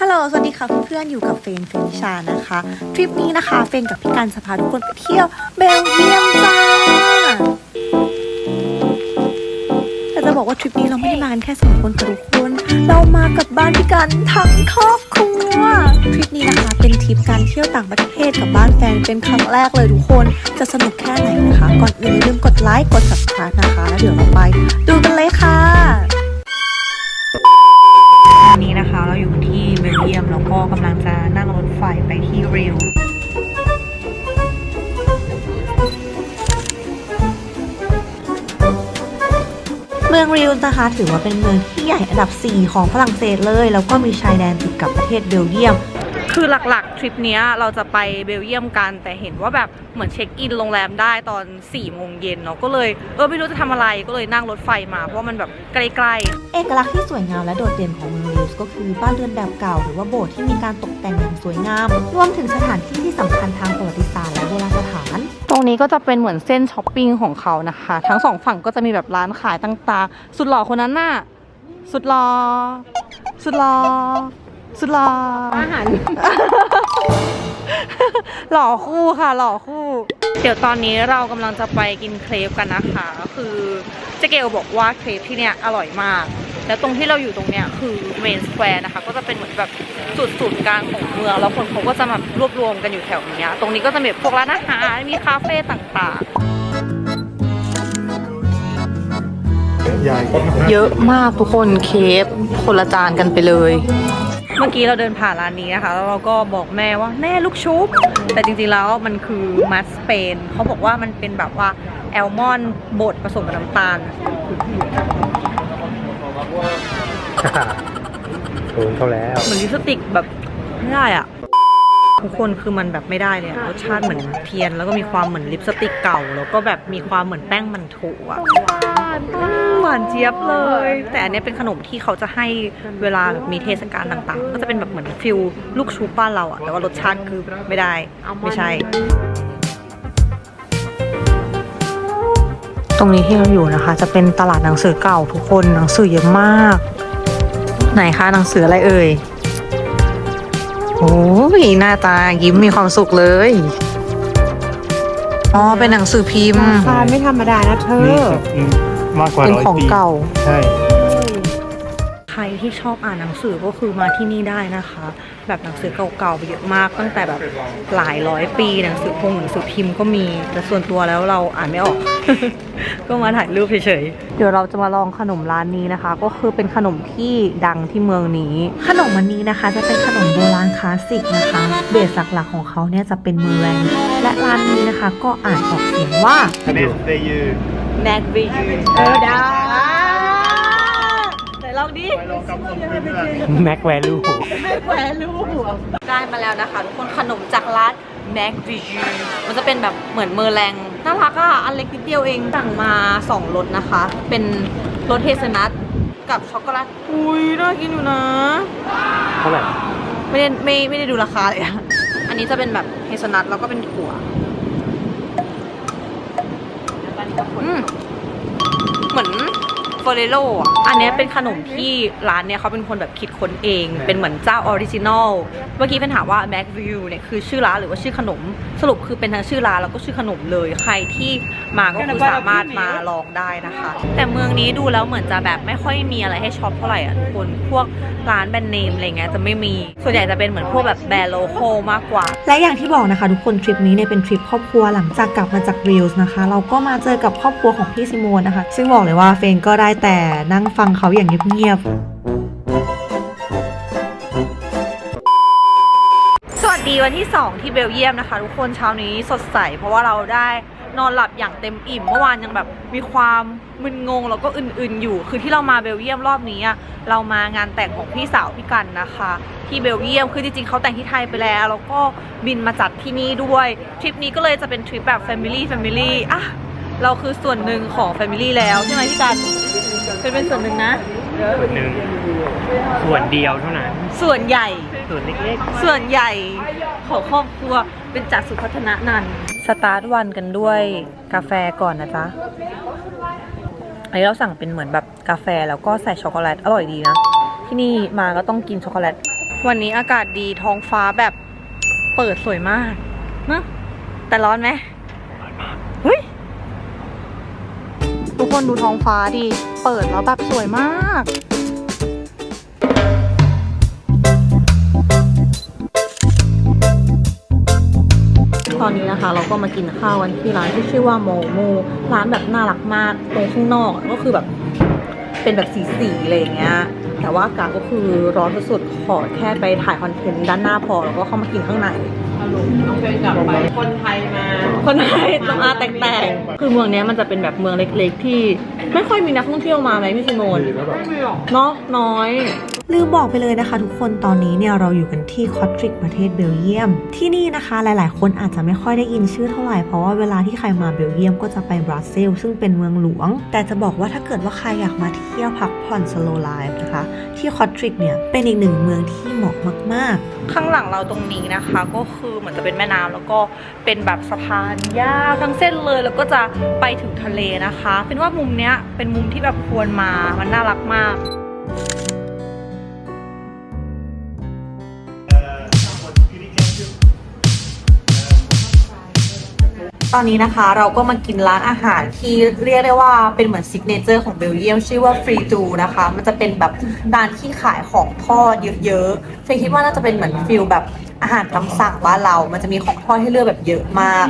ฮัลโหล สวัสดีค่ะเพื่อนๆ อยู่กับเฟนเฟนิชานะคะ ทริปนี้นะคะ เฟนกับพี่กันจะพาทุกคนไปเที่ยวเบลเยียมจ้า แต่จะบอกว่าทริปนี้เราไม่ได้มากันแค่สองคนค่ะทุกคน เรามากับบ้านพี่กันทั้งครอบครัว ทริปนี้นะคะเป็นทริปการเที่ยวต่างประเทศกับบ้านแฟนเป็นครั้งแรกเลยทุกคน จะสนุกแค่ไหนนะคะ ก่อนอื่นอย่าลืมกดไลค์ กด subscribe นะคะ แล้วเดี๋ยวเราไป ดูกันเลยค่ะนนี้นะคะเราอยู่ เยียม แล้วก็กำลังจะนั่งรถไฟไปที่ริวเมืองริวนะคะ ถือว่าเป็นเมืองที่ใหญ่อันดับ 4 ของฝรั่งเศสเลย แล้วก็มีชายแดนติดกับประเทศเบลเยียม คือหลักๆ ทริปเนี้ยเราจะไปเบลเยียมกัน แต่เห็นว่าแบบเหมือนเช็คอินโรงแรมได้ตอน4ี่โมงเย็นเนาะก็เลยเออไม่รู้จะทำอะไรก็เลยนั่งรถไฟมา เพราะว่ามันแบบใกล้ๆ เอกลักษณ์ที่สวยงามและโดดเด่นของเมืองริวส์ก็คือบ้านเรือนแบบเก่า หรือว่าโบสถ์ที่มีการตกแต่งอย่างสวยงาม รวมถึงสถานที่ที่สำคัญทางประวัติศาสตร์และโบราณสถาน ตรงนี้ก็จะเป็นเหมือนเส้นช้อปปิ้งของเขานะคะ ทั้งสองฝั่งก็จะมีแบบร้านขายต่างๆ สุดหล่อคนนั้นน่ะสุดหล่อสุดหล่อ สุดหล่ออาหาร หล่อคู่ค่ะ หล่อคู่ เดี๋ยวตอนนี้เรากำลังจะไปกินเครปกันนะคะ คือเจเกลบอกว่าเครปที่เนี่ยอร่อยมาก แล้วตรงที่เราอยู่ตรงเนี้ยคือเมนสแควร์นะคะ ก็จะเป็นเหมือนแบบจุดศูนย์กลางของเมือง แล้วคนเขาก็จะแบบรวบรวมกันอยู่แถวเนี้ย ตรงนี้ก็จะมีพวกร้านอาหาร มีคาเฟ่ต่างๆใหญ่เยอะมากทุกคนเคฟคนละจานกันไปเลย เมื่อกี้เราเดินผ่านร้านนี้นะคะแล้วเราก็บอกแม่ว่าแม่ลูกชุบ แต่จริงๆแล้วมันคือมัสเปนเขาบอกว่ามันเป็นแบบว่าแอลมอนด์บดผสมกับน้ำตาลโดนเขาแล้ว เหมือนลิปสติกแบบไม่ได้อะ ทุกคนคือมันแบบไม่ได้เลยอะรสชาติเหมือนเทียน แล้วก็มีความเหมือนลิปสติกเก่า แล้วก็แบบมีความเหมือนแป้งมันโถอะอืมหวานเจี๊ยบเลย แต่อันเนี้ยเป็นขนมที่เขาจะให้เวลาแบบมีเทศกาลต่างๆ ก็จะเป็นแบบเหมือนฟิลลูกชุบบ้านเราอะแต่ว่ารสชาติคือไม่ได้ไม่ใช่ ตรงนี้ที่เราอยู่นะคะ จะเป็นตลาดหนังสือเก่าทุกคนหนังสือเยอะมาก ไหนคะหนังสืออะไรเอ่ย โอ้ยหน้าตายิ้มมีความสุขเลย อ๋อ เป็นหนังสือพิมพ์ ราคาไม่ธรรมดานะเธนี่ออืมมากกว่าเป็นร้อยของปีเก่า ใช่ใค รที่ชอบอ่านหนังสือก็คือมาที่นี่ได้นะคะ แบบหนังสือเก่าๆเยอะมากตั้งแต่แบบหลายร้อยปีหนังสือพงหนังสือพิมพ์ก็มี แต่ส่วนตัวแล้วเราอ่านไม่ออก ก็มาถ่ายรูปเฉยๆ เดี๋ยวเราจะมาลองขนมร้านนี้นะคะ ก็คือเป็นขนมที่ดังที่เมืองนี้ ขนมอันนี้นะคะ จะเป็นขนมโบราณคลาสสิกนะคะเบสหลักๆของเขาเนี่ยจะเป็นเมอแรงและร้านนี้นะคะ ก็อ่านออกเสียงว่าเนสเตยูแมกวีเออได้ ไหนลองดิแม็กแวลูได้มาแล้วนะคะ ทุกคนขนมจากร้านแมกวีมันจะเป็นแบบเหมือนเมอร์แรงน่ารักอะอันเล็กนิดเดียวเองสั่งมา2รสนะคะ เป็นรสเฮเซลนัทกับช็อกโกแลตอุ้ยน่ากินอยู่นะเท่าไหร่ไม่ได้ไม่ไม่ได้ดูราคาเลยอะอันนี้จะเป็นแบบเฮเซลนัทแล้วก็เป็นถั่วอืมเหมือนเฟอร์เรโลอะอันเนี้ยเป็นขนมที่ร้านเนี้ยเขาเป็นคนแบบคิดค้นเอง เป็นเหมือนเจ้าออริจินอล เมื่อกี้เป็นถามว่า m a c View เนี่ยคือชื่อร้านหรือว่าชื่อขนม สรุปคือเป็นทั้งชื่อร้านแล้วก็ชื่อขนมเลย ใครที่มาก็คือสามารถมาลองได้นะคะ แต่เมืองนี้ดูแล้วเหมือนจะแบบไม่ค่อยมีอะไรให้ช็อปเท่าไหร่อะทุกคน พวกร้านแบรนด์เนมอะไรเงี้ยจะไม่มี ส่วนใหญ่จะเป็นเหมือนพวกแบบแบรนด์โลโก้มากกว่า และอย่างที่บอกนะคะทุกคนทริปนี้เนี่ยเป็นทริปครอบครัวหลังจากกลับมาจากรีลส์นะคะ เราก็มาเจอกับครอบครัวของพี่ซิโมนนะคะ ซึ่งบอกเลยว่าเฟนก็ได้แต่นั่งฟังเขาอย่างเงียบๆ สวัสดีวันที่ 2 ที่เบลเยียมนะคะ ทุกคนเช้านี้สดใส เพราะว่าเราได้นอนหลับอย่างเต็มอิ่มเมื่อวานยังแบบมีความมึนงงแล้วก็อื่นๆอยู่ คือที่เรามาเบลเยียมรอบนี้เรามางานแต่งของพี่สาวพี่กันนะคะ ที่เบลเยียมคือจริงๆเขาแต่งที่ไทยไปแล้ว แล้วก็บินมาจัดที่นี่ด้วยทริปนี้ก็เลยจะเป็นทริปแบบ Family Family อะ เราคือส่วนหนึ่งของ Family แล้วใช่ไหมพี่กันเป็นเป็นส่วนหนึ่งนะ ส่วนหนึ่งส่วนเดียวเท่านั้น ส่วนใหญ่ ส่วนเล็กส่วนใหญ่ของครอบครัวเป็นจากสุพัฒนะนันท์สตาร์ทวันกันด้วยกาแฟก่อนนะจ๊ะอันนี้เราสั่งเป็นเหมือนแบบกาแฟแล้วก็ใส่ช็อกโกแลตอร่อยดีนะ ที่นี่มาก็ต้องกินช็อกโกแลต วันนี้อากาศดีท้องฟ้าแบบเปิดสวยมากเนอะแต่ร้อนไหมเฮ้ยทุ กคนดูท้องฟ้าดิเปิดแล้วแบบสวยมากตอนนี้นะคะเราก็มากินข้าวกันที่ร้านที่ชื่อว่าโมโมร้านแบบน่ารักมากตรงข้างนอกก็คือแบบเป็นแบบสีๆอะไรอย่างเงี้ยแต่ว่าอากาศก็คือร้อนสุดๆขอแค่ไปถ่ายคอนเทนต์ด้านหน้าพอแล้วก็เข้ามากินข้างใน น้องเฟนกลับไป คนไทยมา คนไทยต้องอาแตกๆ คือเมืองเนี้ยมันจะเป็นแบบเมืองเล็กๆที่ ไม่ค่อยมีนักท่องเที่ยวมาไหมพี่ซิโมนเนาะน้อย ลืมบอกไปเลยนะคะ ทุกคนตอนนี้เนี่ยเราอยู่กันที่คอตริกประเทศเบลเยียม ที่นี่นะคะหลายๆ คนอาจจะไม่ค่อยได้ยินชื่อเท่าไหร่ เพราะว่าเวลาที่ใครมาเบลเยียมก็จะไปบรัสเซลซึ่งเป็นเมืองหลวง แต่จะบอกว่าถ้าเกิดว่าใครอยากมาเที่ยวพักผ่อนสโลไลฟ์นะคะ ที่คอตริกเนี่ยเป็นอีกหนึ่งเมืองที่เหมาะมากๆ ข้างหลังเราตรงนี้นะคะ ก็คือเหมือนจะเป็นแม่น้ำแล้วก็เป็นแบบสะพานยาวทั้งเส้นเลยแล้วก็จะไปถึงทะเลนะคะเป็นว่ามุมเนี้ยเป็นมุมที่แบบควรมา มันน่ารักมาก ตอนนี้นะคะเราก็มากินร้านอาหารที่เรียกได้ว่าเป็นเหมือนซิกเนเจอร์ของเบลเยียมชื่อว่าฟรีจูนะคะ มันจะเป็นแบบร้านที่ขายของทอดเยอะๆเฟยคิดว่าน่าจะเป็นเหมือนฟิลแบบอาหารตามสั่งบ้านเรา มันจะมีของทอดให้เลือกแบบเยอะมาก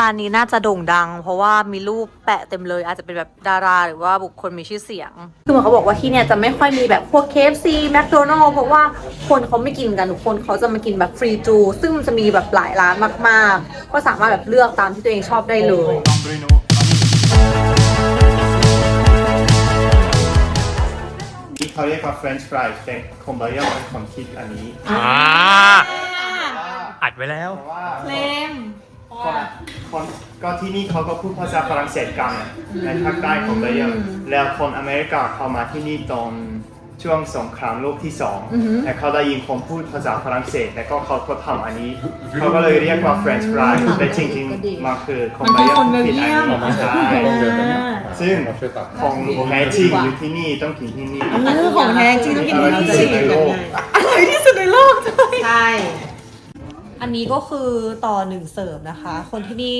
ร้านนี้น่าจะโด่งดัง เพราะว่ามีรูปแปะเต็มเลย อาจจะเป็นแบบดารา หรือว่าบุคคลมีชื่อเสียง คือเหมือนเขาบอกว่าที่เนี่ยจะไม่ค่อยมีแบบพวก KFC McDonald's เพราะว่าคนเขาไม่กินกันทุกคนเขาจะมากินแบบฟรีจู ซึ่งมันจะมีแบบหลายร้านมาก ๆ ก็สามารถแบบเลือกตามที่ตัวเองชอบได้เลย เขาเรียกว่า French fries แต่คงเบลเยียมเป็นคนคิดอันนี้อ่าอัดไว้แล้ว เพราะว่าคนคนก็ที่นี่เขาก็พูดภาษาฝรั่งเศสกันในภาคใต้ของเบลเยียมแล้วคนอเมริกาเข้ามาที่นี่ตอน ช่วงสงครามโลกที่สองแต่เขาได้ยินคนพูดภาษาฝรั่งเศส แล้วก็เขาก็ทำอันนี้ เขาก็เลยเรียกว่า French fries แต่จริงๆมันคือคนเบลเยียมคิดอันนี้ใช่ ซึ่งของแท้จริงอยู่ที่นี่ต้องกินที่นี่คือของแท้จริงต้องกินที่นี่ อร่อยที่สุดในโลกอร่อยที่สุดในโลกใช่ใช่ อันนี้ก็คือต่อหนึ่งเสิร์ฟนะคะ คนที่นี่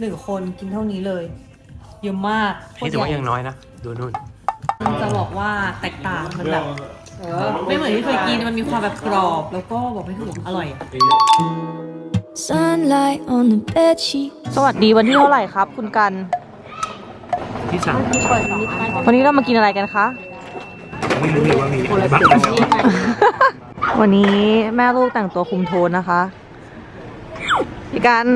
หนึ่งคนกินเท่านี้เลย เยอะมากนี่ถือว่ายังน้อยนะ ดูนู่น จะบอกว่าแตกต่างมันแบบไม่เหมือนที่เคยกินมันมีความแบบกรอบ แล้วก็บอกไม่ถูกอร่อย Sunlight on the bed sheet. สวัสดีวันที่เท่าไหร่ครับ คุณกัน ที่สั่งวันนี้เรามากินอะไรกันคะ ไม่รู้เลยว่ามีอะไรบ้างวันนี้แม่ลูกแต่งตัวคุมโทนนะคะ พี่กัน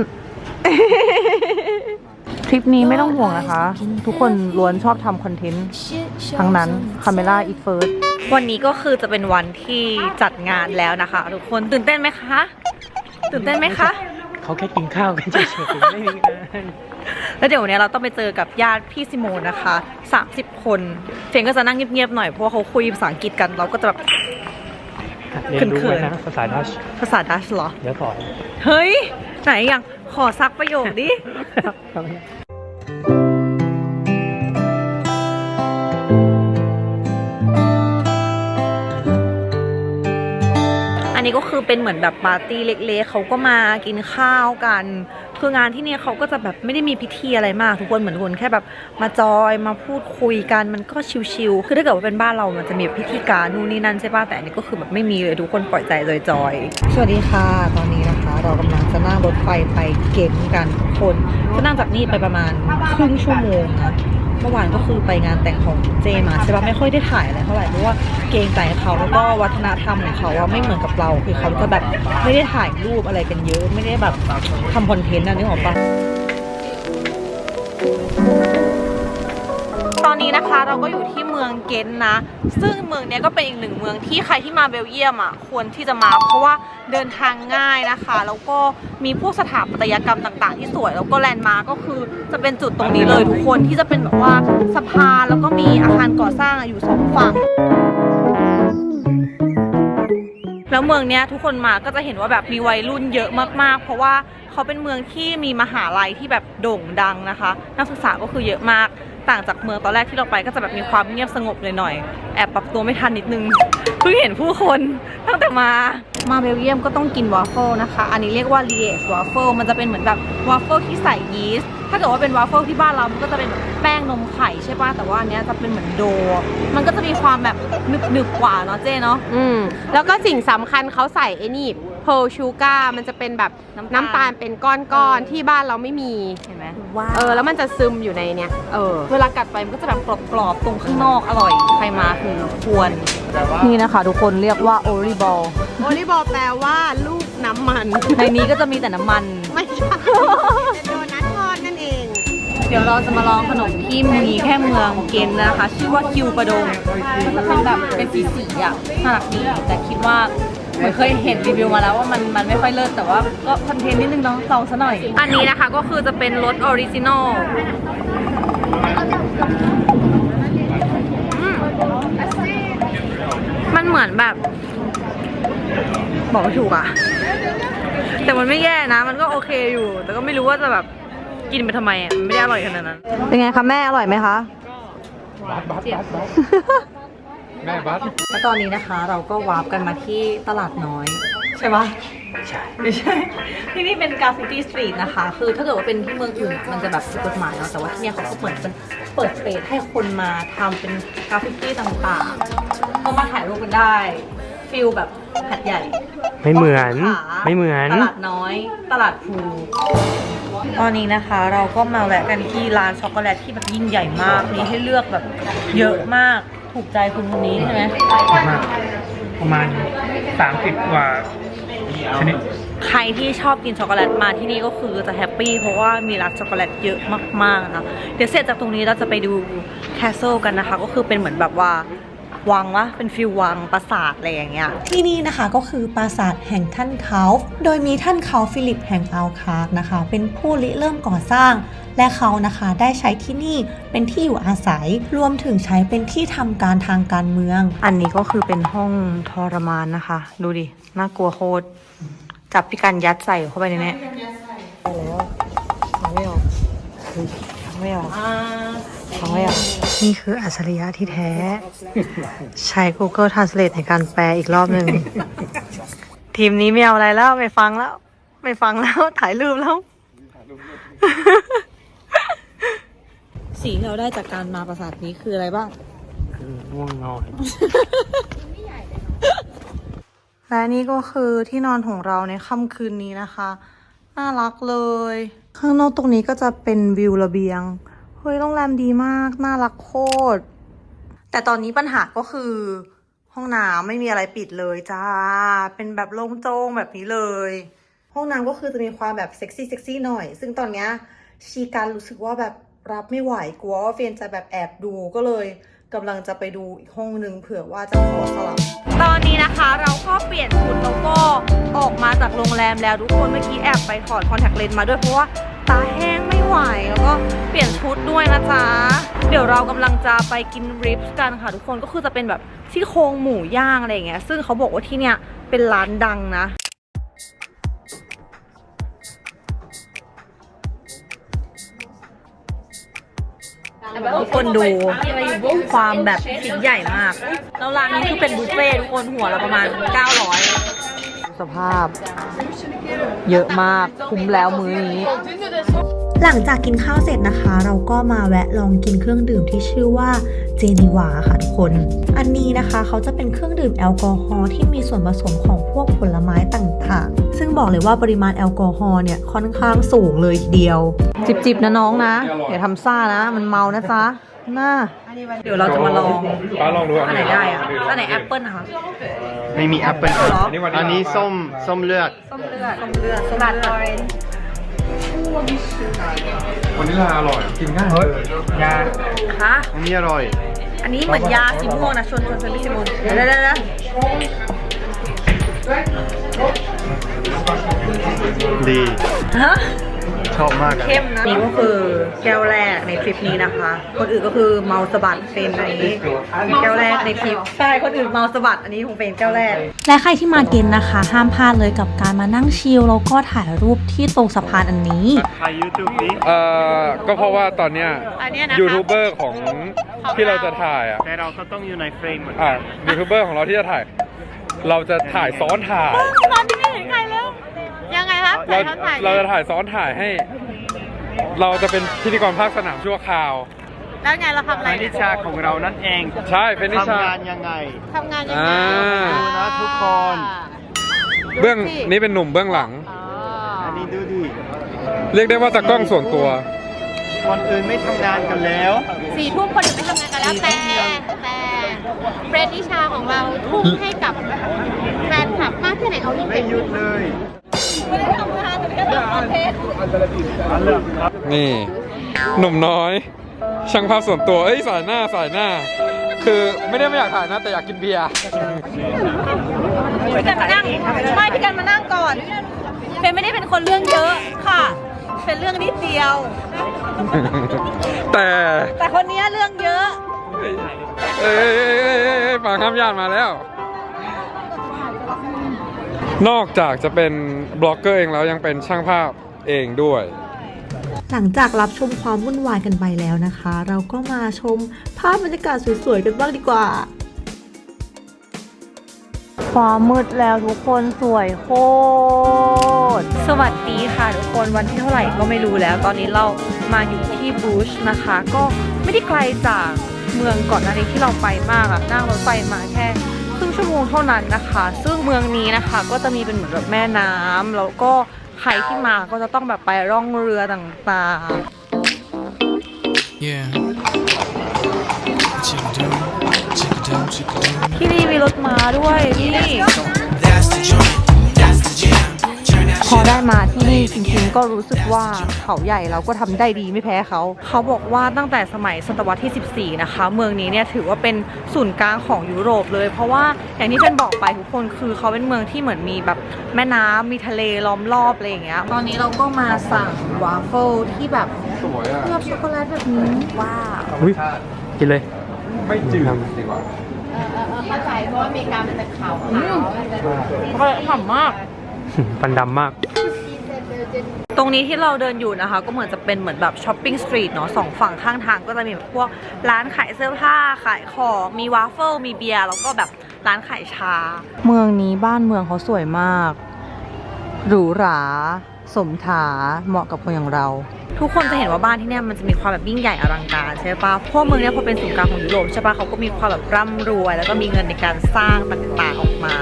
ทริปนี้ไม่ต้องห่วงนะคะ ทุกคนล้วนชอบทำคอนเทนต์ Shit shows ทั้งนั้น on the คาเมล่าอีเฟิร์สวันนี้ก็คือจะเป็นวันที่จัดงานแล้วนะคะ ทุกคนตื่นเต้นไหมคะ ตื่นเต้นไหมคะเขาแค่กินข้าวกันเฉยๆไม่มีงานแล้วเดี๋ยววันนี้เราต้องไปเจอกับญาติพี่ซิโมนนะคะ 30 คนเฟยนก็จะนั่งเงียบๆหน่อยเพราะว่าเขาคุยภาษาอังกฤษกันเราก็จะแบบเรียนรู้เขิไว้นๆนะภาษาดัชภาษาดัชเหรอ เดี๋ยวสอนเฮ้ย ไหนยังขอซักประโยคดิ เป็นเหมือนแบบปาร์ตี้เล็กๆเขาก็มากินข้าวกัน คืองานที่เนี่ยเขาก็จะแบบไม่ได้มีพิธีอะไรมาก ทุกคนเหมือนคนแค่แบบมาจอยมาพูดคุยกันมันก็ชิวๆคือถ้าเกิดว่าเป็นบ้านเรามันจะมีพิธีการนู่นนี่นั่นใช่ป่ะแต่อันนี้ก็คือแบบไม่มีเลยทุกคนปล่อยใจจอยๆสวัสดีค่ะ ตอนนี้นะคะ เรากำลังจะนั่งรถไฟไปเก็บกันทุกคนก็นั่งจากนี่ไปประมาณครึ่งชั่วโมงนะ เมื่อวานก็คือไปงานแต่งของเจมาใช่ปะไม่ค่อยได้ถ่ายอะไรเท่าไหร่เพราะว่าเกรงใจเขาแล้วก็วัฒนธรรมของเขาว่าไม่เหมือนกับเราคือเขาจะแบบไม่ได้ถ่ายรูปอะไรกันเยอะ ไม่ได้แบบทำคอนเทนต์นะนึกออกปะ ตอนนี้นะคะเราก็อยู่ที่เมืองเกนนะ ซึ่งเมืองนี้ก็เป็นอีกหนึ่งเมืองที่ใครที่มาเบลเยียมอะควรที่จะมาเพราะว่าเดินทางง่ายนะคะ แล้วก็มีพวกสถาปัตยกรรมต่าง ๆ ที่สวย แล้วก็แลนด์มาร์กก็คือจะเป็นจุดตรงนี้เลยทุกคนที่จะเป็นแบบว่าสะพานแล้วก็มีอาคารก่อสร้างอะอยู่สองฝั่งแล้วเมืองเนี้ยทุกคนมาก็จะเห็นว่าแบบมีวัยรุ่นเยอะมากๆ เพราะว่าเขาเป็นเมืองที่มีมหาลัยที่แบบโด่งดังนะคะ นักศึกษาก็คือเยอะมาก ต่างจากเมืองตอนแรกที่เราไปก็จะแบบมีความเงียบสงบหน่อยๆแอบปรับตัวไม่ทันนิดนึงเพิ่งเห็นผู้คนตั้งแต่มามาเบลเยียมก็ต้องกินวาฟเฟิลนะคะ อันนี้เรียกว่า l ีเอ e วาฟเฟิลมันจะเป็นเหมือนแบบวาฟเฟิลที่ใส่ยีสต์ถ้าเกิดว่าเป็นวาฟเฟิลที่บ้านเรา มันก็จะเป็นแบบแป้งนมไข่ใช่ป่ะ แต่ว่าอันเนี้ยจะเป็นเหมือนโด มันก็จะมีความแบบหนึบๆกว่าเนาะเจ๊เนาะ อืมแล้วก็สิ่งสำคัญเขาใส่ไอ้นี่ เพ r l sugar มันจะเป็นแบบน้ำตาลน้ำตาลเป็นก้อนๆที่บ้านเราไม่มีเห็นไหมว้าเออแล้วมันจะซึมอยู่ในเนี้ยเออเวลากัดไปมันก็จะแบบกรอบๆตรงข้างนอกอร่อยใครมาคือควรแต่ว่านี่นะคะ ทุกคนเรียกว่าโอริบอลโอลิบอลแปลว่าลูกน้ำมัน ในนี้ก็จะมีแต่น้ำมันไม่ใช่เป็นโดนัททอดนั่นเอง เดี๋ยวเราจะมาลองขนมที่มีแค่เมืองเกนนะคะ ชื่อว่าคิวประดงมันจะเป็นแบบเป็นสีสีๆอะน่ารักดีแต่คิดว่า เหมือนเคยเห็นรีวิวมาแล้วว่ามันมันไม่ค่อยเลิศแต่ว่าก็คอนเทนต์นิดนึงเน้องลองซะหน่อย อันนี้นะคะก็คือจะเป็นรสออริจินอลอืมมันเหมือนแบบ บอกไม่ถูกอะแต่มันไม่แย่นะ มันก็โอเคอยู่ แต่ก็ไม่รู้ว่าจะแบบกินไปทำไมอะมันไม่ได้อร่อยขนาดนั้น เป็นไงคะแม่อร่อยไหมคะ แม่บัสและตอนนี้นะคะเราก็วาร์ปกันมาที่ตลาดน้อย ใช่ปะใช่ไม่ใช่ ที่นี่เป็นกราฟฟิตี้สตรีทนะคะ คือถ้าเกิดว่าเป็นที่เมืองอื่นมันจะแบบผิดกฎหมายเนาะแต่ว่าที่เนี่ยเขาก็เปิดเป็นเปิดสเปซให้คนมาทำเป็นกราฟฟิตี้ต่างๆก็มาถ่ายรูปกันได้ฟิลแบบหัดใหญ่ไม่เหมือนขาไม่เหมือน ตลาดน้อยตลาดพลูตอนนี้นะคะเราก็มาแวะกันที่ร้านช็อกโกแลตที่แบบยิ่งใหญ่มากมีให้เลือกแบบเยอะมาก ถูกใจคุณคนนี้ใช่ไหมมากประมาณ30กว่าชนิดใครที่ชอบกินช็อกโกแลตมาที่นี่ก็คือจะแฮปปี้เพราะว่ามีร้านช็อกโกแลตเยอะมากๆนะเดี๋ยวเสร็จจากตรงนี้เราจะไปดูแคสเซิลกันนะคะ ก็คือเป็นเหมือนแบบว่าวังวะเป็นฟิลวังปราสาทอะไรอย่างเงี้ยที่นี่นะคะก็คือปราสาทแห่งท่านเขาโดยมีท่านเขาฟิลิปแห่งอัลคาร์นะคะ เป็นผู้ริเริ่มก่อสร้าง และเขานะคะได้ใช้ที่นี่เป็นที่อยู่อาศัย รวมถึงใช้เป็นที่ทำการทางการเมือง อันนี้ก็คือเป็นห้องทรมานนะคะ ดูดิ น่ากลัวโคตร จับพี่กันยัดใส่เข้าไปในนี้โอ้โหฟังไม่ออกฟังไม่ออกฟังไม่ออกนี่คืออัจฉริยะที่แท้ ใช้ Google Translate ในการแปลอีกรอบหนึ่ง ทีมนี้ไม่เอาอะไรแล้ว ไม่ฟังแล้ว ไม่ฟังแล้ว ถ่ายรูปแล้ว สิ่งที่เราได้จากการมาปราสาทนี้คืออะไรบ้าง คือง่วงนอน และนี่ก็คือที่นอนของเราในค่ำคืนนี้นะคะ น่ารักเลย ข้างนอกตรงนี้ก็จะเป็นวิวระเบียง เฮ้ยโรงแรมดีมาก น่ารักโคตร แต่ตอนนี้ปัญหาก็คือ ห้องน้ำไม่มีอะไรปิดเลยจ้า เป็นแบบโล่งโจ้งแบบนี้เลย ห้องน้ำก็คือจะมีความแบบเซ็กซี่เซ็กซี่หน่อย ซึ่งตอนเนี้ยชีการรู้สึกว่าแบบ รับไม่ไหวกลัวว่าเฟนจะแบบแอบดูก็เลยกำลังจะไปดูอีกห้องหนึ่งเผื่อว่าจะขอสลับ ตอนนี้นะคะเราก็เปลี่ยนชุดแล้วก็ออกมาจากโรงแรมแล้วทุกคนเมื่อกี้แอบไปถอดคอนแทคเลนส์มาด้วยเพราะว่าตาแห้งไม่ไหวแล้วก็เปลี่ยนชุดด้วยนะจ๊ะ เดี๋ยวเรากำลังจะไปกินริปส์กันค่ะทุกคนก็คือจะเป็นแบบที่โครงหมูย่างอะไรอย่างเงี้ยซึ่งเขาบอกว่าที่เนี่ยเป็นร้านดังนะ ทุกคนดูความแบบชิ้นใหญ่มาก แล้วร้านนี้คือเป็นบุฟเฟ่ต์ทุกคนหัวละประมาณ 900 สภาพ เยอะมากคุ้มแล้วมื้อนี้หลังจากกินข้าวเสร็จนะคะ เราก็มาแวะลองกินเครื่องดื่มที่ชื่อว่าเจนีวาค่ะทุกคน อันนี้นะคะเขาจะเป็นเครื่องดื่มแอลกอฮอล์ที่มีส่วนผสมของพวกผลไม้ต่างๆซึ่ง บอกเลยว่าปริมาณแอลกอฮอล์เนี่ยค่อนข้างสูงเลยทีเดียว จิบๆนะน้องนะอย่าทำซ่านะ มันเมานะจ๊ะน่าเดี๋ยวเราจะมาลองป้าลองดูอันไหนได้อะอันไหนแอปเปิลนะคะไม่มีแอปเปิลเหรออันนี้ส้มส้มเลือดส้มเลือดส้มเลือดส้มเลือดวันนี้ลาอร่อยกินง่ายเฮ้ยยาคะอันนี้อร่อย อันนี้เหมือนยาสีม่วงนะชนชนชนพี่ซิมอนเดี๋ยวเดี๋ยวเดี๋ยวดีฮะชอบมากเลยเข้มนะนี่ก็คือแก้วแรกในคลิปนี้นะคะ คนอื่นก็คือเมาสะบัดเป็นอันนี้แก้วแรกในคลิปใช่คนอื่นเมาสะบัดอันนี้คงเป็นแก้วแรก และใครที่มาเกณฑ์นะคะ ห้ามพลาดเลยกับการมานั่งชิลแล้วก็ถ่ายรูปที่ตรงสะพานอันนี้ถ่ายยูทูบดิเอ่อก็เพราะว่าตอนเนี้ยอันเนี้ยนะคะยูทูบเบอร์ของที่เราจะถ่ายอะแต่เราก็ต้องอยู่ในเฟรมเหมือนอะยูทูบเบอร์ของเราที่จะถ่าย เราจะถ่ายซ้อนถ่าย ยังไงคะเราใส่ท่อนถ่าย เราจะถ่ายซ้อนถ่ายให้ เราจะเป็นพิธีกรภาคสนามชั่วคราว แล้วไงเราทำอะไรนิเนี่ยชาของเรานั่นเองใช่เป็นนิชา ทำงานยังไง ทำงานยังไงอ่า ดูนะทุกคน เบื้องนี้เป็นหนุ่มเบื้องหลัง อ๋ออันนี้ดูดิเรียกได้ว่าตากล้องส่วนตัว คนอื่นไม่ทำงานกันแล้วสี่ทุ่มคนอื่นไปทำงานกันแล้วแต่แต่เฟรนนิชาของเราทุ่มให้กับแฟนคลับมากแค่ไหนเอานี่ไม่เป็นหยุดเลยไม่ได้ทำงา นแต่ก็ทำคอนเทนต์อันเลิกครับนี่ หนุ่มน้อย ช่างภาพส่วนตัว เอ้ยสายหน้าสายหน้า คือไม่ได้ไม่อยากถ่ายนะแต่อยากกินเบียร์พี่กันมานั่งไม่พี่กันมานั่งก่อนเฟนไม่ได้เป็นคนเรื่องเยอะค่ะ เป็นเรื่องนิดเดียว แต่ แต่คนเนี้ยเรื่องเยอะ เอ้ยเอ้ยเอ้ยเอ้ยเอ้ยฝั่งข้ามญาติมาแล้ว นอกจากจะเป็นบล็อกเกอร์เองแล้วยังเป็นช่างภาพเองด้วย หลังจากรับชมความวุ่นวายกันไปแล้วนะคะ เราก็มาชมภาพบรรยากาศสวยๆกันบ้างดีกว่า ความมืดแล้วทุกคนสวยโคตร สวัสดีค่ะทุกคนวันที่เท่าไหร่ก็ไม่รู้แล้ว ตอนนี้เรามาอยู่ที่บูชนะคะ ก็ไม่ได้ไกลจากเมืองก่อนหน้านี้ที่เราไปมากอะนั่งรถไฟมาแค่ ครึ่งชั่วโมงเท่านั้นนะคะ ซึ่งเมืองนี้นะคะก็จะมีเป็นเหมือนแบบแม่น้ำแล้วก็ใครที่มาก็จะต้องแบบไปร่องเรือต่างๆ Yeah. Chicken doom, chicken doom, chicken doom. ที่นี่มีรถม้าด้วยนี่ พอได้มาที่นี่จริงๆ ก็รู้สึกว่าเขาใหญ่เราก็ทำได้ดีไม่แพ้เขา เขาบอกว่าตั้งแต่สมัยศตวรรษที่ 14 นะคะ เมืองนี้เนี่ยถือว่าเป็นศูนย์กลางของยุโรปเลย เพราะว่าอย่างที่เพื่อนบอกไปทุกคนคือเขาเป็นเมืองที่เหมือนมีแบบแม่น้ำมีทะเลล้อมรอบอะไรอย่างเงี้ย ตอนนี้เราก็มาสั่งวาฟเฟิลที่แบบสวยอะเคลือบช็อกโกแลตแบบนี้ว้าวอุ้ยกินเลย ไม่จืดดีกว่าเข้าใจเพราะว่าอเมริกามันจะขาวขาวช็อกโกแลตฉ่ำมาก ฟันดำมาก ตรงนี้ที่เราเดินอยู่นะคะ ก็เหมือนจะเป็นเหมือนแบบช้อปปิ้งสตรีทเนาะสองฝั่งข้างทางก็จะมีแบบพวกร้านขายเสื้อผ้า ขายของ มีวาฟเฟิลมีเบียร์ แล้วก็แบบร้านขายชา เมืองนี้บ้านเมืองเขาสวยมาก หรูหรา สมถาเหมาะกับคนอย่างเรา ทุกคนจะเห็นว่าบ้านที่เนี่ยมันจะมีความแบบยิ่งใหญ่อลังการใช่ปะเพราะเมืองเนี้ยพอเป็นศูนย์กลางของยุโรปใช่ปะเขาก็มีความแบบร่ำรวย แล้วก็มีเงินในการสร้างต่างๆออกมา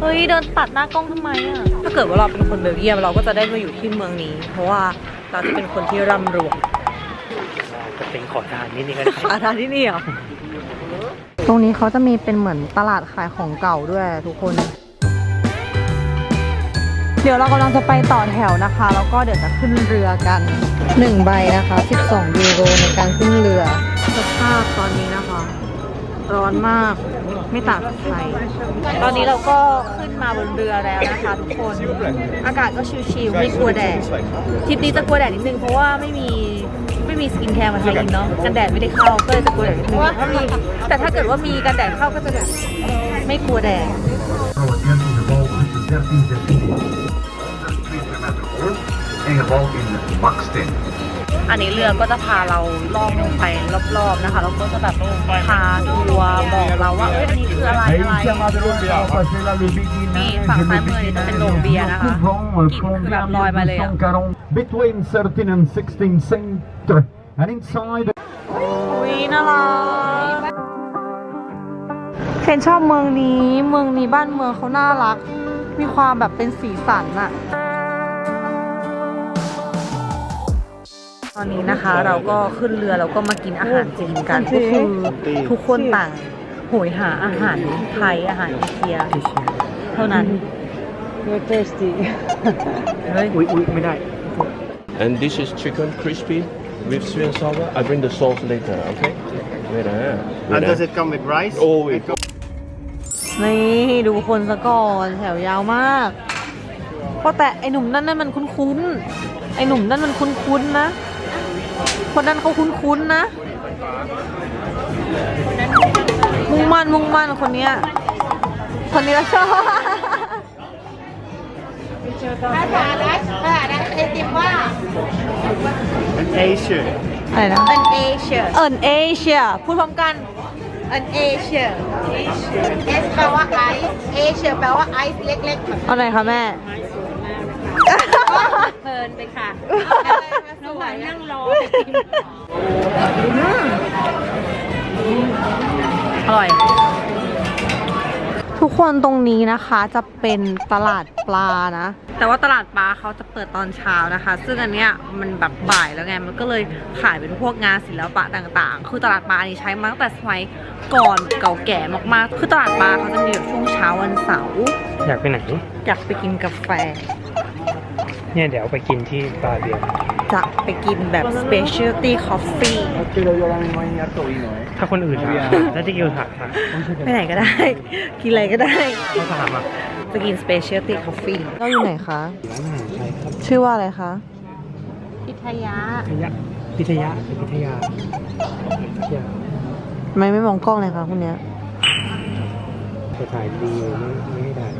เฮ้ยเดินตัดหน้ากล้องทำไมอะถ้าเกิดว่าเราเป็นคนเบลเยียมเราก็จะได้มาอยู่ที่เมืองนี้ เพราะว่าเราจะเป็นคนที่ร่ำรวยจะเป็นขอทานนิดนึงกันอาทานที่นี่เหรอตรงนี้เขาจะมีเป็นเหมือนตลาดขายของเก่าด้วยทุกคน เดี๋ยวเรากำลังจะไปต่อแถวนะคะ แล้วก็เดี๋ยวจะขึ้นเรือกัน 1 ใบนะคะ 12 ยูโรในการขึ้นเรือสภาพตอนนี้นะคะ ร้อนมากไม่ต่างจากไทยตอนนี้เราก็ขึ้นมาบนเรือแล้วนะคะทุกคน อากาศก็ชิลๆไม่กลัวแดดทริปนี้จะกลัวแดดนิดนึงเพราะว่าไม่มีไม่มีสกินแคร์มาใช้อินเนาะกันแดดไม่ได้เข้าก็เลยจะกลัวแดดนิดนึงถ้ามีแต่ถ้าเกิดว่ามีกันแดดเข้าก็จะแบบไม่กลัวแดด ingevallen in baksteen. อันนี้เรือก็จะพาเราล่องไปรอบๆนะคะแล้วก็จะแบบพาทัวร์บอกเราว่าเอ้ยอันนี้คืออะไรอะไรนี่ฝั่งซ้ายมือนี่จะเป็นโรงเบียร์นะคะกลิ่นคือแบบลอยมาเลยอะ Between 13 and 16 center. And inside อุ้ยน่ารักเคนชอบเมืองนี้ เมืองนี้บ้านเมืองเขาน่ารัก มีความแบบเป็นสีสันอะตอนนี้นะคะเราก็ขึ้นเรือแล้วก็มากินอาหารจีนกันก็คือทุกคนต่างโหยหาอาหารไทยอาหารเอเชีย เท่านั้น We're thirsty เฮ้ยอุ้ยอุ้ยไม่ได้ And this is chicken crispy with sweet and sour. I bring the sauce later, okay? Wait, uh, And wait, does uh. it come with rice? Oh, wait. นี่ดูคนซะก่อนแถวยาวมากเพราะแต่ไอหนุ่มนั่นนั่นมันคุ้นๆไอหนุ่มนั่นมันคุ้นๆนะ คนนั้นเขาคุ้นๆนะมุ่งมั่นมุ่งมั่นคนเนี้ยคนนี้ก็ชอบภาษาดัชภาษาดัชไอติมว่าเป็นเอเชียอะไรนะ an Asia เอิญเอเชียพูดพร้อมกัน an Asia S แปลว่าไอซ์ Asia แปลว่าไอซ์เล็กๆแบบเอาไหนคะแม่ เพลินไปค่ะน้องหวานนั่งรออร่อย ทุกคนตรงนี้นะคะจะเป็นตลาดปลานะ แต่ว่าตลาดปลาเขาจะเปิดตอนเช้านะคะ ซึ่งอันเนี้ยมันแบบบ่ายแล้วไงมันก็เลยขายเป็นพวกงานศิลปะต่างๆ คือตลาดปลานี่ใช้มาตั้งแต่สมัยก่อนเก่าแก่มากๆ คือตลาดปลาเขาจะมีแบบช่วงเช้าวันเสาร์อยากไปไหน อยากไปกินกาแฟ เนี่ยเดี๋ยวไปกินที่บาร์เบียนจะไปกินแบบ specialty coffee ถ้าคนอื่นถามแล้วที่กิวถามอะไปไหนก็ได้ กินอะไรก็ได้ เขาถามอะจะกิน specialty coffee เราอยู่ไหนคะ ร้านอาหารไทยครับชื่อว่าอะไรคะ พิทยา พิทยาพิทยาพิทยาพิทยาทำไมไม่มองกล้องเลยคะคุณเนี้ย จะถ่ายดีอยู่ไม่ไม่ให้ถ่าย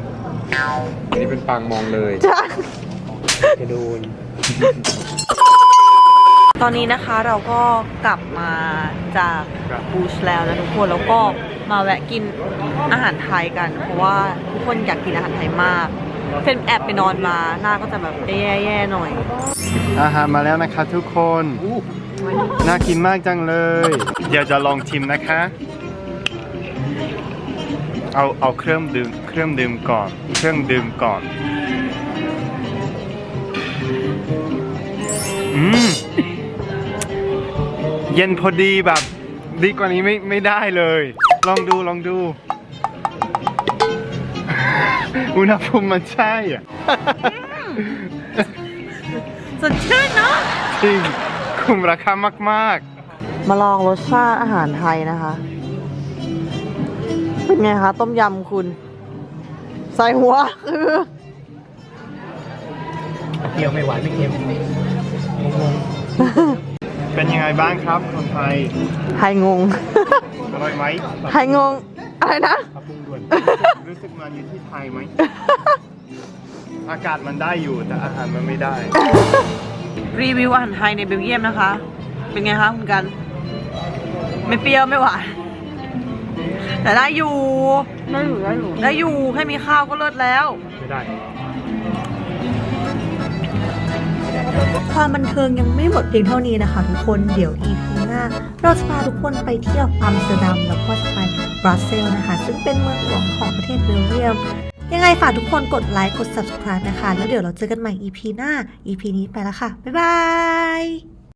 อันนี้เป็นปางมองเลย จ้า จะโดน ตอนนี้นะคะเราก็กลับมาจากบูชแล้วนะทุกคนแล้วก็มาแวะกินอาหารไทยกัน เพราะว่าทุกคนอยากกินอาหารไทยมากเฟนแอบไปนอนมาหน้าก็จะแบบแย่ๆหน่อย อาหารมาแล้วนะคะทุกคน น่ากินมากจังเลย เดี๋ยวจะลองชิมนะคะ เอาเอาเครื่องดื่มเครื่องดื่มก่อน เครื่องดื่มก่อน อืมเย็นพอดีแบบ ดีกว่านี้ไม่ไม่ได้เลย ลองดูลองดู อุณหภูมิมันใช่อะสดชื่นเนาะจริงคุ้มราคามาก มาลองรสชาติอาหารไทยนะคะ เป็นไงคะต้มยำคุณ ใส่หัวคือเคี่ยวไม่หวานไม่เค็ม งงๆเป็นยังไงบ้างครับคนไทยไทยงงอร่อยไหมไทยงง อะไรนะๆปรับปรุงด่วนรู้สึกเหมันอยู่ที่ไทยไหม อากาศมันได้อยู่แต่อาหารมันไม่ได้ รีวิวอาหารไทยในเบลเยียมนะคะ เป็นไงคะคุณกัน ไม่เปรี้ยวไม่หวาน แต่ได้อยู่ ได้อยู่ได้อยู่ได้อยู่แค่มีข้าวก็เลิศแล้ว ไม่ได้ ความบันเทิงยังไม่หมดเพียงเท่านี้นะคะทุกคนเดี๋ยว EP หน้า เราจะพาทุกคนไปเที่ยวอัมสเตอร์ดัมแล้วก็จะไปบรัสเซลส์นะคะ ซึ่งเป็นเมืองหลวงของประเทศเบลเยียม ยังไงฝากทุกคนกดไลค์กด subscribe นะคะ แล้วเดี๋ยวเราเจอกันใหม่ EP หน้า EP นี้ไปแล้วค่ะ บ๊ายบาย